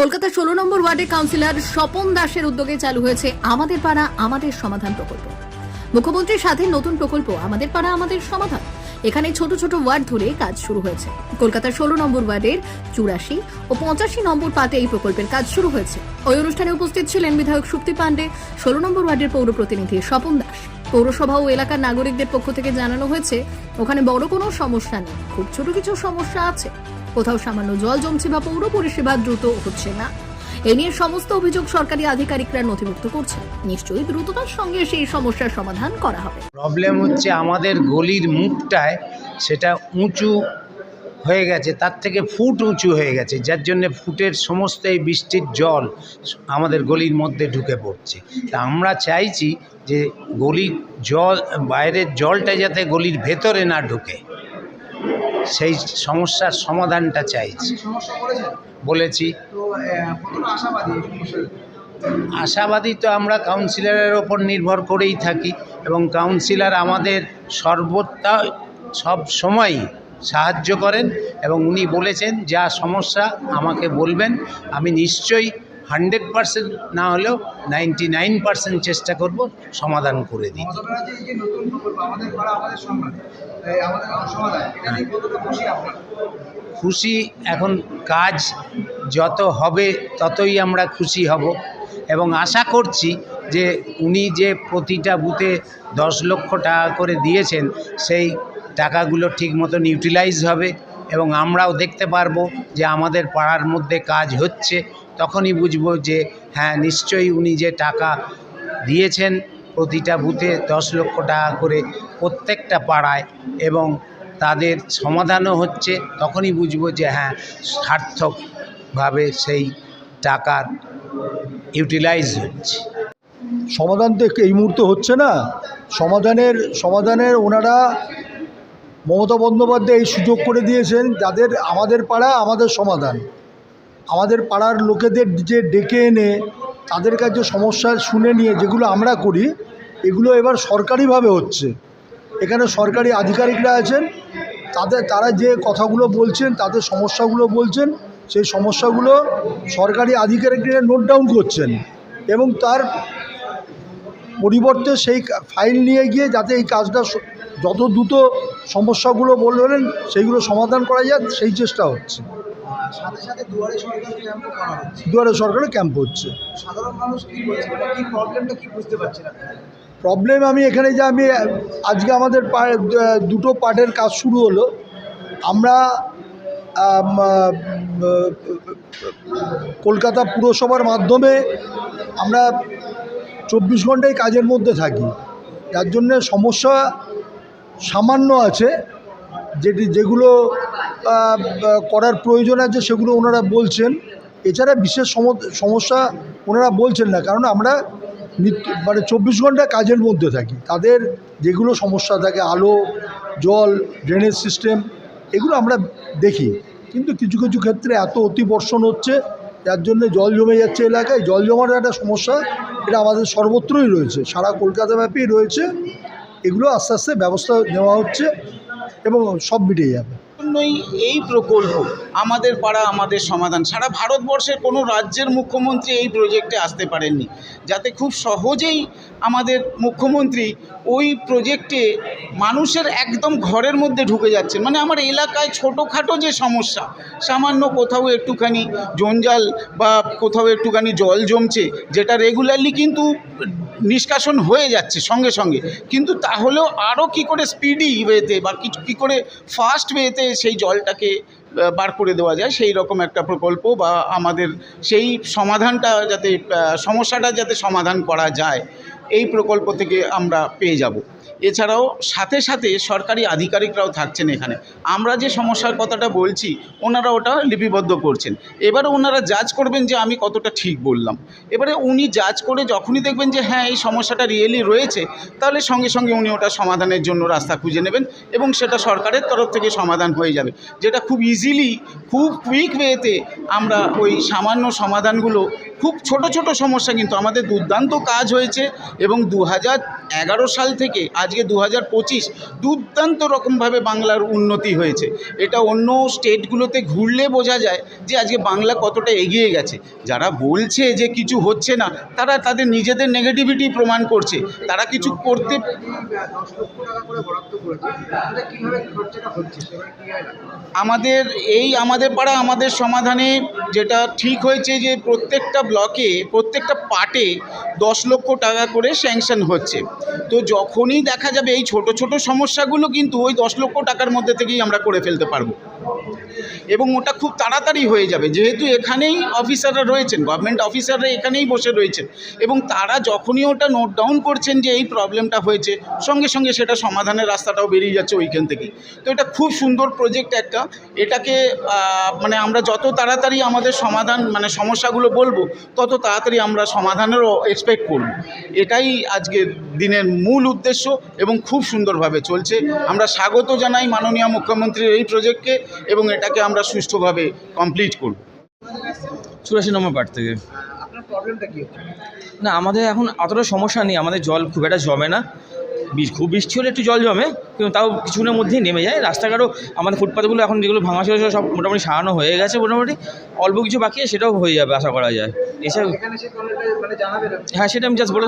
কলকাতা ষোলো নম্বর ওয়ার্ডে কাউন্সিলর স্বপন দাসের উদ্যোগে চালু হয়েছে আমাদের পাড়া, আমাদের সমাধান প্রকল্প। মুখ্যমন্ত্রীর সাথে নতুন প্রকল্প, আমাদের পাড়া, আমাদের সমাধান। এখানে ছোট ছোট ওয়ার্ড ধরে কাজ শুরু হয়েছে। কলকাতার ষোলো নম্বর ওয়ার্ডের চুরাশি ও পঁচাশি নম্বর পাতে এই প্রকল্পের কাজ শুরু হয়েছে। ওই অনুষ্ঠানে উপস্থিত ছিলেন বিধায়ক সুপ্তি পাণ্ডে, ষোলো নম্বর ওয়ার্ডের পৌর প্রতিনিধি স্বপন দাস। পৌরসভা ও এলাকার নাগরিকদের পক্ষ থেকে জানানো হয়েছে, ওখানে বড় কোনো সমস্যা নেই, খুব ছোট কিছু সমস্যা আছে। কোথাও সামান্য জল জমছে বা পৌর পরিষেবা দ্রুত হচ্ছে না। এ নিয়ে সমস্ত অভিযোগ সরকারি আধিকারিকরা নথিভুক্ত করছে নিশ্চয়ই দ্রুততার সঙ্গে সেই সমস্যার সমাধান করা হবে। প্রবলেম হচ্ছে আমাদের গলির মুখটায় সেটা উঁচু হয়ে গেছে, তার থেকে ফুট উঁচু হয়ে গেছে, যার জন্য ফুটের সমস্ত এই বৃষ্টির জল আমাদের গলির মধ্যে ঢুকে পড়ছে। তা আমরা চাইছি যে গলির জল, বাইরের জলটা যাতে গলির ভেতরে না ঢুকে। সেই সমস্যার সমাধানটা চাইছি। বলেছি। আশাবাদী তো আমরা কাউন্সিলরের ওপর নির্ভর করেই থাকি এবং কাউন্সিলর আমাদের সর্বত্র সব সময়ই সাহায্য করেন এবং উনি বলেছেন, যা সমস্যা আমাকে বলবেন, আমি নিশ্চয়ই হান্ড্রেড পারসেন্ট না হলেও নাইনটি নাইন পারসেন্ট চেষ্টা করব সমাধান করে দিই খুশি এখন কাজ যত হবে ততই আমরা খুশি হব এবং আশা করছি যে উনি যে প্রতিটা বুথে দশ লক্ষ টাকা করে দিয়েছেন সেই টাকাগুলো ঠিক মতন ইউটিলাইজ হবে এবং আমরাও দেখতে পারব যে আমাদের পাড়ার মধ্যে কাজ হচ্ছে তখনই বুঝব যে হ্যাঁ নিশ্চয়ই উনি যে টাকা দিয়েছেন প্রতিটা বুথে দশ লক্ষ টাকা করে প্রত্যেকটা পাড়ায় এবং তাদের সমাধানও হচ্ছে, তখনই বুঝব যে হ্যাঁ সার্থকভাবে সেই টাকার ইউটিলাইজ হচ্ছে। সমাধান তো এই মুহূর্তে হচ্ছে না। সমাধানের সমাধানের ওনারা মমতা বন্দ্যোপাধ্যায় এই সুযোগ করে দিয়েছেন, যাদের আমাদের পাড়া, আমাদের সমাধান। আমাদের পাড়ার লোকেদের যে ডেকে এনে তাদের কাছে সমস্যা শুনে নিয়ে যেগুলো আমরা করি, এগুলো এবার সরকারিভাবে হচ্ছে। এখানে সরকারি আধিকারিকরা আছেন, তাদের, তারা যে কথাগুলো বলছেন, তাদের সমস্যাগুলো বলছেন, সেই সমস্যাগুলো সরকারি আধিকারিকরা নোট ডাউন করছেন এবং তার পরিবর্তে সেই ফাইল নিয়ে গিয়ে যাতে এই কাজটা যত দ্রুত সমস্যাগুলো বললেন, সেইগুলো সমাধান করা যায় সেই চেষ্টা হচ্ছে। সাথে সাথে দুয়ারে সরকার ক্যাম্প করা হচ্ছে। দুয়ারে সরকারের ক্যাম্প হচ্ছে। সাধারণ মানুষ কি বলছে? কি প্রবলেমটা কি বুঝতে পারছেন আপনি প্রবলেম আমি এখানে যে আমি আজকে আমাদের পা- দুটো পার্টের কাজ শুরু হলো। আমরা কলকাতা পুরসভার মাধ্যমে আমরা চব্বিশ ঘন্টায় কাজের মধ্যে থাকি। যার জন্যে সমস্যা সামান্য আছে। যেটি যেগুলো করার প্রয়োজন আছে সেগুলো ওনারা বলছেন। এছাড়া বিশেষ সম- সমস্যা ওনারা বলছেন না, কারণ আমরা মানে চব্বিশ ঘণ্টা কাজের মধ্যে থাকি। তাদের যেগুলো সমস্যা থাকে, আলো, জল ড্রেনেজ সিস্টেম এগুলো আমরা দেখি। কিন্তু কিছু কিছু ক্ষেত্রে এত অতিবর্ষণ হচ্ছে, যার জন্য জল জমে যাচ্ছে এলাকায়। জল জমার একটা সমস্যা, এটা আমাদের সর্বত্রই রয়েছে। সারা কলকাতা ব্যাপী রয়েছে। এগুলো আস্তে আস্তে ব্যবস্থা নেওয়া হচ্ছে এবং সব মিটে যাবে। জন্যই এই প্রকল্প আমাদের পাড়া, আমাদের সমাধান। সারা ভারতবর্ষের কোনো রাজ্যের মুখ্যমন্ত্রী এই প্রজেক্টে আসতে পারেননি। যাতে খুব সহজেই আমাদের মুখ্যমন্ত্রী ওই প্রজেক্টে মানুষের একদম ঘরের মধ্যে ঢুকে যাচ্ছেন। মানে আমার এলাকায় ছোটোখাটো যে সমস্যা, সামান্য কোথাও একটুখানি জঞ্জাল বা কোথাও একটুখানি জল জমছে, যেটা রেগুলারলি কিন্তু নিষ্কাশন হয়ে যাচ্ছে সঙ্গে সঙ্গে। কিন্তু তাহলেও আরও কি করে স্পিডি ওয়েতে বা কিছু কী করে ফাস্ট ওয়েতে সেই জলটাকে বার করে দেওয়া যায়, সেই রকম একটা প্রকল্প বা আমাদের সেই সমাধানটা যাতে সমস্যাটা যাতে সমাধান করা যায়। এই প্রকল্প থেকে আমরা পেয়ে যাব। এছাড়াও সাথে সাথে সরকারি আধিকারিকরাও থাকছেন এখানে। আমরা যে সমস্যার কথাটা বলছি, ওনারা ওটা লিপিবদ্ধ করছেন। এবারে ওনারা জাজ করবেন যে আমি কতটা ঠিক বললাম। এবারে উনি জাজ করে যখনই দেখবেন যে হ্যাঁ এই সমস্যাটা রিয়েলি রয়েছে, তাহলে সঙ্গে সঙ্গে উনি ওটা সমাধানের জন্য রাস্তা খুঁজে নেবেন এবং সেটা সরকারের তরফ থেকে সমাধান হয়ে যাবে। যেটা খুব ইজিলি খুব কুইক ওয়েতে আমরা ওই সামান্য সমাধানগুলো, খুব ছোট ছোট সমস্যা কিন্তু আমাদের দুর্দান্ত কাজ হয়েছে। এবং দু হাজার এগারো সাল থেকে আজকে দু হাজার পঁচিশ দুর্দান্ত রকমভাবে বাংলার উন্নতি হয়েছে। এটা অন্য স্টেটগুলোতে ঘুরলে বোঝা যায় যে আজকে বাংলা কতটা এগিয়ে গেছে। যারা বলছে যে কিছু হচ্ছে না, তারা তাদের নিজেদের নেগেটিভিটি প্রমাণ করছে। তারা কিছু করতে আমাদের এই আমাদের পাড়া, আমাদের সমাধানে যেটা ঠিক হয়েছে যে প্রত্যেকটা ব্লকে, প্রত্যেকটা পার্টে দশ লক্ষ টাকা করে স্যাংশন হচ্ছে। তো যখনই দেখা যাবে এই ছোট ছোট সমস্যাগুলো কিন্তু ওই দশ লক্ষ টাকার মধ্যে থেকেই আমরা করে ফেলতে পারব। এবং ওটা খুব তাড়াতাড়ি হয়ে যাবে। যেহেতু এখানেই অফিসাররা রয়েছেন গভর্নমেন্ট অফিসাররা এখানেই বসে রয়েছেন এবং তারা যখনই ওটা নোট ডাউন করছেন যে এই প্রবলেমটা হয়েছে, সঙ্গে সঙ্গে সেটা সমাধানের রাস্তাটাও বেরিয়ে যাচ্ছে ওইখান থেকেই। তো এটা খুব সুন্দর প্রজেক্ট একটা। এটাকে মানে আমরা যত তাড়াতাড়ি আমাদের সমাধান মানে সমস্যাগুলো বলব, তত তাড়াতাড়ি আমরা সমাধানেরও এক্সপেক্ট করব। এটাই আজকের দিনের মূল উদ্দেশ্য এবং খুব সুন্দরভাবে চলছে। আমরা স্বাগত জানাই মাননীয় মুখ্যমন্ত্রীর এই প্রজেক্টকে এবং এটাকে আমরা সুষ্ঠুভাবে কমপ্লিট করব। চুরাশি নম্বর পার্ট থেকে। আপনার প্রবলেমটা কি হচ্ছে? না আমাদের এখন অতটা সমস্যা নেই আমাদের জল খুব একটা জমে না। খুব বৃষ্টি হলে একটু জল জমে কিন্তু তাও কিছুক্ষণের মধ্যেই নেমে যায়। রাস্তাঘাটও আমাদের ফুটপাথগুলো এখন যেগুলো ভাঙা ছিল সব মোটামুটি সারানো হয়ে গেছে মোটামুটি। অল্প কিছু বাকি সেটাও হয়ে যাবে আশা করা যায়। এছাড়া মানে। হ্যাঁ সেটা আমি জাস্ট বলে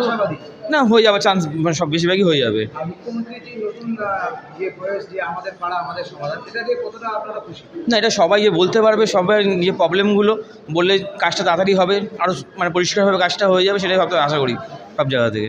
না হয়ে যাবে চান্স মানে সব বেশিরভাগই হয়ে যাবে। যে যে যে না এটা সবাই যে বলতে পারবে সবাই নিজের প্রবলেমগুলো বললে কাজটা তাড়াতাড়ি হবে আরও মানে পরিষ্কারভাবে কাজটা হয়ে যাবে সেটাই ভাবতে আশা করি সব জায়গা থেকে।